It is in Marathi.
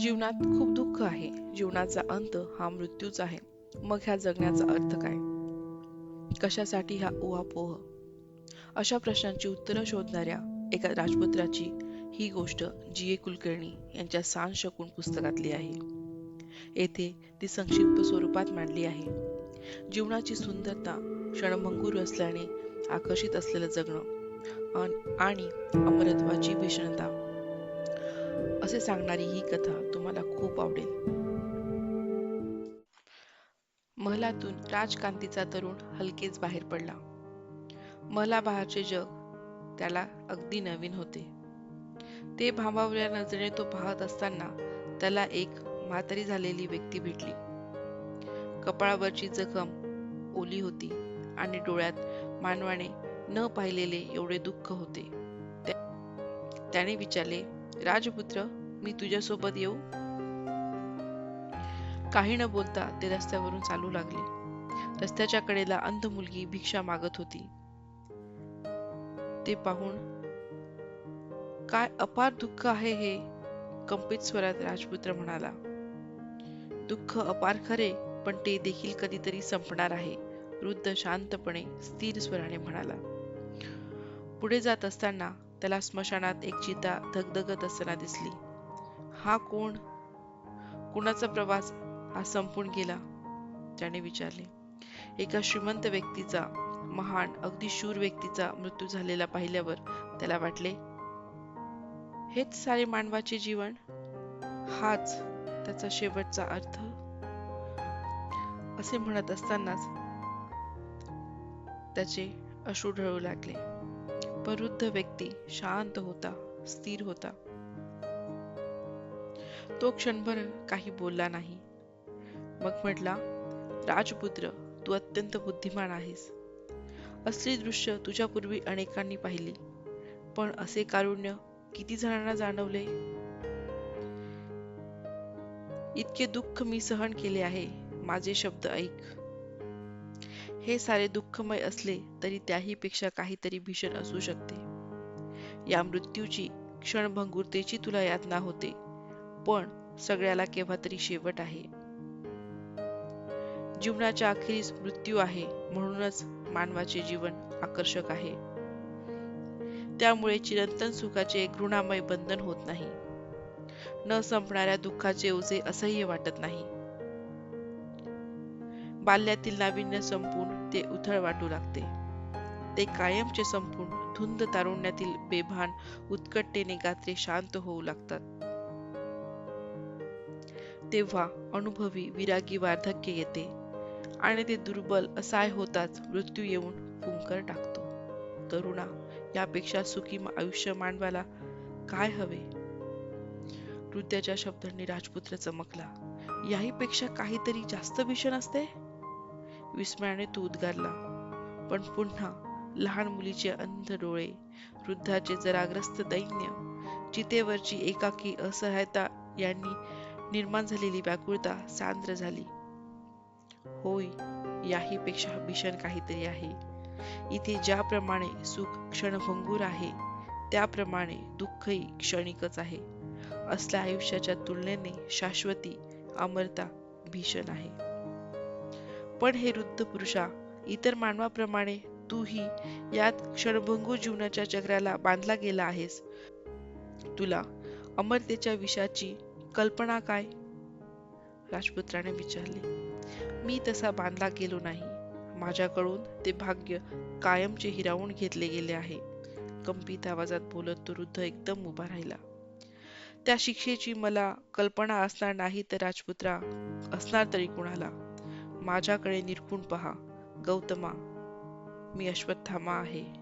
जीवनात खूप दुःख आहे. जीवनाचा अंत हा मृत्यूच आहे. मग ह्या जगण्याचा अर्थ काय? कशासाठी हा उहापोह अशा प्रश्नांची उत्तरं शोधणाऱ्या एका राजपुत्राची ही गोष्ट जी ए कुलकर्णी यांच्या सांज शकून पुस्तकातली आहे. येथे ती संक्षिप्त स्वरूपात मांडली आहे. जीवनाची सुंदरता क्षणभंगूर असल्याने आकर्षित असलेलं जगणं अन- आणि अमरत्वाची भीषणता असे सांगणारी ही कथा तुम्हाला खूप आवडेल. महलातून राजकांतीचा तरुण हलकेच बाहेर पडला. महलाबाहेरचे जग त्याला अगदी नवीन होते. ते भांबावल्या नजरेने तो पाहत असताना त्याला एक म्हातारी झालेली व्यक्ती भेटली. कपाळावरची जखम ओली होती आणि डोळ्यात मानवाने न पाहिलेले एवढे दुःख होते. त्याने विचारले राजपुत्र मी तुझ्यासोबत येऊ. काही न बोलता ते रस्त्यावरून चालू लागले. रस्त्याच्या कडेला अंध मुलगी भिक्षा मागत होती. ते पाहून काय अपार दुःख आहे हे कंपित स्वरात राजपुत्र म्हणाला. दुःख अपार खरे पण ते देखील कधीतरी संपणार आहे वृद्ध शांतपणे स्थिर स्वराने म्हणाला. पुढे जात असताना त्याला स्मशानात एक चिता धगधगत असताना दिसली. हा कोण? कुणाचा प्रवास हा संपून गेला? त्याने विचारले. एका श्रीमंत व्यक्तीचा महान अगदी शूर व्यक्तीचा मृत्यू झालेला पाहिल्यावर त्याला वाटले हेच सारे मानवाचे जीवन? हाच त्याचा शेवटचा अर्थ? असे म्हणत असतानाच त्याचे अश्रू ढळू लागले. वृद्ध व्यक्ती शांत होता स्थिर होता. तो क्षणभर काही बोलला नाही. मग म्हटला राजपुत्र तू अत्यंत बुद्धिमान आहेस. असली दृश्य तुझ्यापूर्वी अनेकांनी पाहिली. पण असे कारुण्य किती जणांना जाणवले? इतके दुःख मी सहन केले आहे. माझे शब्द ऐक. हे सारे दुःखमय असले तरी त्याही पेक्षा काहीतरी भीषण असू शकते. या मृत्यूची क्षणभंगुरतेची तुला यातना होते पण सगळ्याला केव्हा तरी शेवट आहे. जीवनाच्या अखेरीस मृत्यू आहे म्हणूनच मानवाचे जीवन आकर्षक आहे. त्यामुळे चिरंतन सुखाचे घृणामय बंधन होत नाही. न संपणाऱ्या दुःखाचे ओझे असह्य वाटत नाही. बाल्यातील नाविन्य संपून ते उथळ वाटू लागते. ते कायमचे संपून धुंद तारुण्यातील बेभान उत्कटतेने गात्रे शांत होऊ लागतात. तेव्हा अनुभवी विरागी वार्धक्य येते आणि ते दुर्बल असहाय होताच मृत्यू येऊन फुंकर टाकतो. तरुणा यापेक्षा सुखी आयुष्य मानवाला काय हवे? वृद्धाच्या शब्दांनी राजपुत्र चमकला. याही पेक्षा काहीतरी जास्त भीषण असते? विस्मयाने तो उद्गारला. पण पुन्हा लहान मुलीचे अंध डोळे वृद्धाचे जराग्रस्त दैन्य चितेवरची एकाकी असहायता यांनी निर्माण झालेली व्याकुळता सांद्र झाली. होय याही पेक्षा भीषण काहीतरी आहे. इथे ज्याप्रमाणे सुख क्षणभंगूर आहे त्याप्रमाणे दुःखही क्षणिकच आहे. असल्या आयुष्याच्या तुलनेने शाश्वती अमरता भीषण आहे. पण हे वृद्ध पुरुषा इतर मानवाप्रमाणे तूही यात क्षणभंगूर जीवनाच्या चक्राला बांधला गेला आहेस. तुला अमरतेच्या विषाची कल्पना काय? राजपुत्राने विचारले. मी तसा बांधला गेलो नाही. माझ्याकडून ते भाग्य कायमचे हिरावून घेतले गेले आहे. कंपित आवाजात बोलत तो वृद्ध एकदम उभा राहिला. त्या शिक्षेची मला कल्पना असणार नाही तर राजपुत्रा असणार तरी कुणाला? माझ्याकडे निरखून पहा. गौतमा मी अश्वत्थामा आहे.